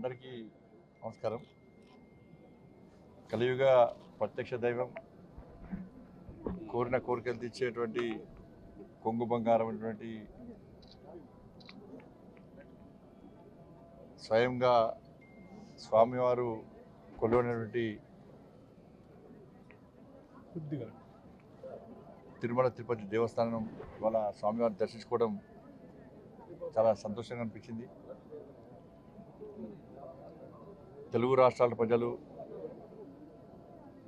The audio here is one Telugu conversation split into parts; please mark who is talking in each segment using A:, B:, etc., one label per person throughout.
A: అందరికీ నమస్కారం. కలియుగ ప్రత్యక్ష దైవం కోరిన కోరికలు తెచ్చేటువంటి కొంగు బంగారం అటువంటి స్వయంగా స్వామివారు కొలువైనటువంటి తిరుమల తిరుపతి దేవస్థానం ఇవాళ స్వామివారిని దర్శించుకోవడం చాలా సంతోషంగా అనిపించింది. తెలుగు రాష్ట్రాల ప్రజలు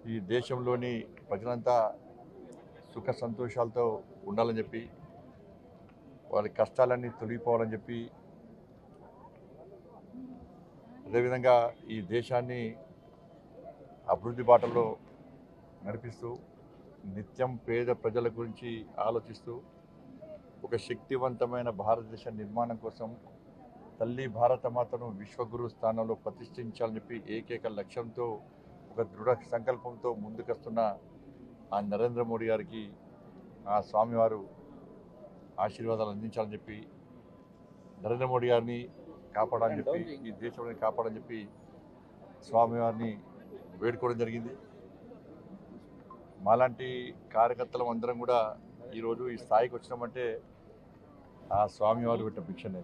A: ఈ దేశంలోని ప్రజలంతా సుఖ సంతోషాలతో ఉండాలని చెప్పి వారి కష్టాలన్నీ తొలగిపోవాలని చెప్పి అదేవిధంగా ఈ దేశాన్ని అభివృద్ధి బాటలో నడిపిస్తూ నిత్యం పేద ప్రజల గురించి ఆలోచిస్తూ ఒక శక్తివంతమైన భారతదేశ నిర్మాణం కోసం తల్లి భారతమాతను విశ్వగురు స్థానంలో ప్రతిష్ఠించాలని చెప్పి ఏకైక లక్ష్యంతో ఒక దృఢ సంకల్పంతో ముందుకొస్తున్న ఆ నరేంద్ర మోడీ గారికి ఆ స్వామివారు ఆశీర్వాదాలు అందించాలని చెప్పి నరేంద్ర మోడీ గారిని కాపాడాలని చెప్పి ఈ దేశంలో కాపాడని చెప్పి స్వామివారిని వేడుకోవడం జరిగింది. మాలాంటి కార్యకర్తలం అందరం కూడా ఈరోజు ఈ స్థాయికి వచ్చినామంటే ఆ స్వామివారు పెట్టిన భిక్షనే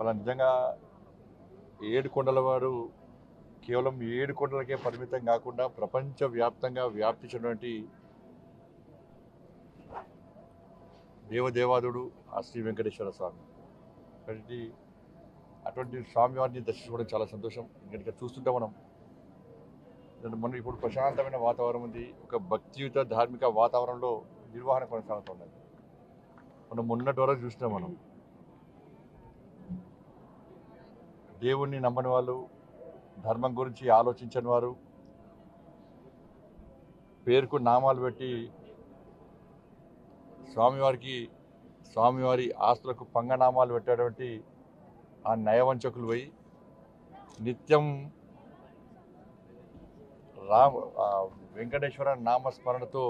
A: మన నిజంగా ఏడు కొండల వారు కేవలం ఏడు కొండలకే పరిమితం కాకుండా ప్రపంచవ్యాప్తంగా వ్యాప్తించినటువంటి దేవదేవాదుడు ఆ శ్రీ వెంకటేశ్వర స్వామి. కాబట్టి అటువంటి స్వామివారిని దర్శించుకోవడం చాలా సంతోషం. ఇంకా చూస్తుంటే మనం మనం ఇప్పుడు ప్రశాంతమైన వాతావరణం ఉంది. ఒక భక్తియుత ధార్మిక వాతావరణంలో నిర్వహణ కొనసాగుతున్నది మనం మొన్నటి వరకు చూసినాం మనం. దేవుణ్ణి నమ్మని వాళ్ళు ధర్మం గురించి ఆలోచించని వారు పేరుకు నామాలు పెట్టి స్వామివారికి స్వామివారి ఆస్తులకు పంగనామాలు పెట్టేటువంటి ఆ నయవంచకులు పోయి నిత్యం రామ వెంకటేశ్వర నామస్మరణతో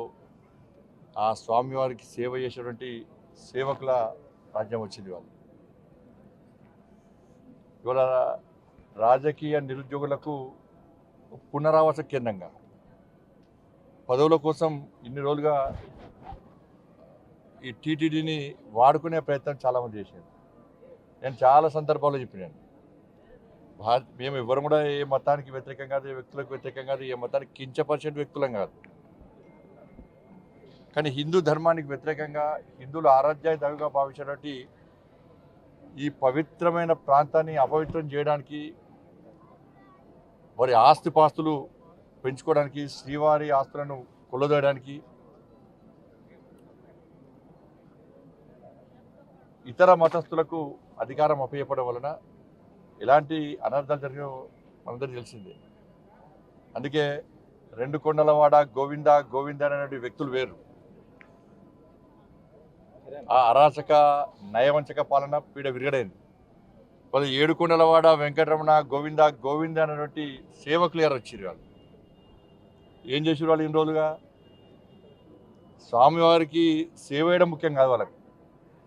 A: ఆ స్వామివారికి సేవ చేసేటువంటి సేవకుల రాజ్యం వచ్చింది వాళ్ళు ఇవాళ రాజకీయ నిరుద్యోగులకు పునరావాస కేంద్రంగా. పదవుల కోసం ఇన్ని రోజులుగా ఈ టీటీడీని వాడుకునే ప్రయత్నం చాలామంది చేశారు. నేను చాలా సందర్భాల్లో చెప్పినాను. భారత్ మేము ఎవరు కూడా ఏ మతానికి వ్యతిరేకం కాదు ఏ వ్యక్తులకు వ్యతిరేకం కాదు ఏ మతానికి కించపరిచిన వ్యక్తులం కాదు. కానీ హిందూ ధర్మానికి వ్యతిరేకంగా హిందువులు ఆరాధ్యాయ దైవంగా భావించినటువంటి ఈ పవిత్రమైన ప్రాంతాన్ని అపవిత్రం చేయడానికి వారి ఆస్తిపాస్తులు పెంచుకోవడానికి శ్రీవారి ఆస్తులను కొల్లదోయడానికి ఇతర మతస్థులకు అధికారం అప్పయ్యపడం వలన ఎలాంటి అనర్థాలు జరిగినో మనందరికీ తెలిసిందే. అందుకే రెండు కొండలవాడ గోవింద గోవింద అనేటువంటి వ్యక్తులు వేరు. ఆ అరాచక నయవంచక పాలన పీడ విరగడైంది. వాళ్ళు ఏడుకొండలవాడ వెంకటరమణ గోవింద గోవింద అనేటువంటి సేవకులు గారు వచ్చారు వాళ్ళు. ఏం చేసారు వాళ్ళు ఇన్ని రోజులుగా? స్వామివారికి సేవ చేయడం ముఖ్యం కాదు వాళ్ళకి.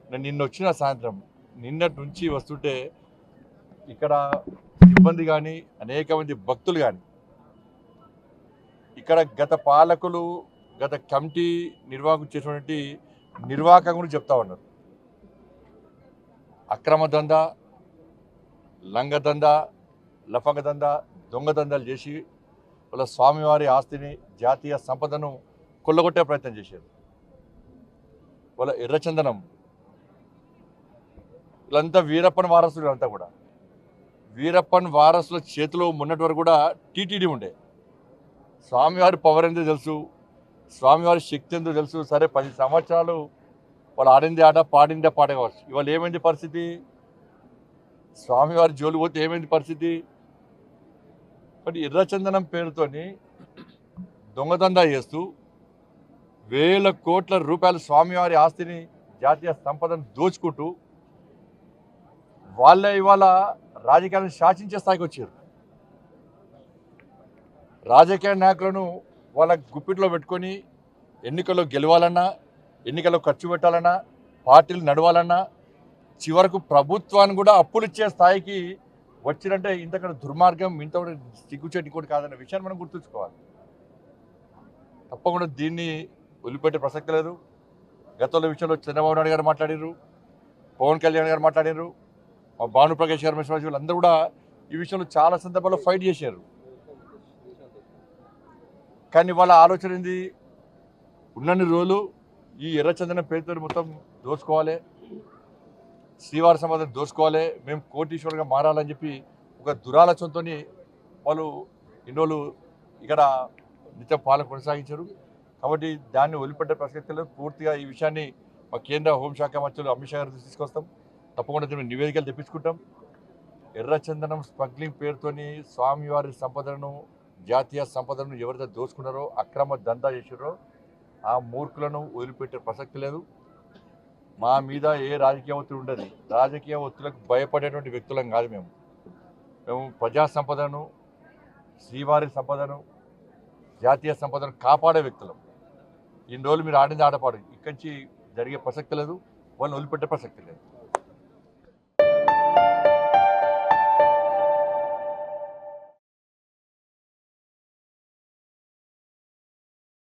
A: నేను నిన్న వచ్చిన సాయంత్రం నిన్నటి నుంచి వస్తుంటే ఇక్కడ సిబ్బంది కానీ అనేక మంది భక్తులు కానీ ఇక్కడ గత పాలకులు గత కమిటీ నిర్వాహకులు చేసినటువంటి నిర్వాహకం గురించి చెప్తా ఉన్నారు. అక్రమ దందా లంగ దందా లఫంగ దందా దొంగ దందాలు చేసి వాళ్ళ స్వామివారి ఆస్తిని జాతీయ సంపదను కొల్లగొట్టే ప్రయత్నం చేశారు. వాళ్ళ ఎర్రచందనం వీళ్ళంతా వీరప్పన్ వారసులు అంతా కూడా. వీరప్పన్ వారసుల చేతిలో మొన్నటి వరకు కూడా టీటీడీ ఉండే. స్వామివారి పవర్ ఎంతో తెలుసు. స్వామివారి శక్తి ఎందుకు తెలుసు? సరే పది సంవత్సరాలు వాళ్ళు ఆడింది ఆట పాడిందే పాట కావచ్చు. ఇవాళ ఏమైంది పరిస్థితి? స్వామివారి జోలు పోతే ఏమైంది పరిస్థితి? బట్ ఎర్రచందనం పేరుతోని దొంగదందా చేస్తూ వేల కోట్ల రూపాయల స్వామివారి ఆస్తిని జాతీయ సంపదను దోచుకుంటూ వాళ్ళే ఇవాళ రాజకీయాలను శాసించే స్థాయికి వచ్చారు. రాజకీయ నాయకులను వాళ్ళ గుప్పిట్లో పెట్టుకొని ఎన్నికల్లో గెలవాలన్నా ఎన్నికల్లో ఖర్చు పెట్టాలన్నా పార్టీలు నడవాలన్నా చివరకు ప్రభుత్వాన్ని కూడా అప్పులు ఇచ్చే స్థాయికి వచ్చినంటే ఇంతకన్నా దుర్మార్గం ఇంత కూడా సిగ్గుచేటి కూడా కాదన్న విషయాన్ని మనం గుర్తుంచుకోవాలి. తప్పకుండా దీన్ని వదిలిపెట్టే ప్రసక్తి లేదు. గతంలో విషయంలో చంద్రబాబు నాయుడు గారు మాట్లాడారు పవన్ కళ్యాణ్ గారు మాట్లాడారు మా భానుప్రకాష్ గారు మిశ్రమ వీళ్ళందరూ కూడా ఈ విషయంలో చాలా సందర్భాల్లో ఫైట్ చేశారు. కానీ వాళ్ళ ఆలోచన ఏంది? ఉన్నన్ని రోజులు ఈ ఎర్రచందనం పేరుతో మొత్తం దోచుకోవాలి. శ్రీవారి సమాధం దోచుకోవాలి. మేము కోటీశ్వరుగా మారాలని చెప్పి ఒక దురాలోచనతో వాళ్ళు ఇన్ని రోజులు ఇక్కడ నిత్య పాలన కొనసాగించారు. కాబట్టి దాన్ని వదిలిపెట్టే ప్రసక్తి పూర్తిగా ఈ విషయాన్ని మా కేంద్ర హోంశాఖ మంత్రులు అమిత్ షా గారి తీసుకొస్తాం. తప్పకుండా మేము నివేదికలు తెప్పించుకుంటాం. ఎర్రచందనం స్మగ్లింగ్ పేరుతోని స్వామివారి సంపదను జాతీయ సంపదను ఎవరైతే దోచుకున్నారో అక్రమ దందా చేసారో ఆ మూర్ఖులను వదిలిపెట్టే ప్రసక్తి లేదు. మా మీద ఏ రాజకీయ ఒత్తిడి ఉండదు. రాజకీయ ఒత్తిడికి భయపడేటువంటి వ్యక్తులం కాదు మేము. మేము ప్రజా సంపదను శ్రీవారి సంపదను జాతీయ సంపదను కాపాడే వ్యక్తులం. ఇన్ని రోజులు మీరు ఆడింది ఆడపాడు ఇక్కడి నుంచి జరిగే ప్రసక్తి లేదు. వాళ్ళని వదిలిపెట్టే ప్రసక్తి లేదు.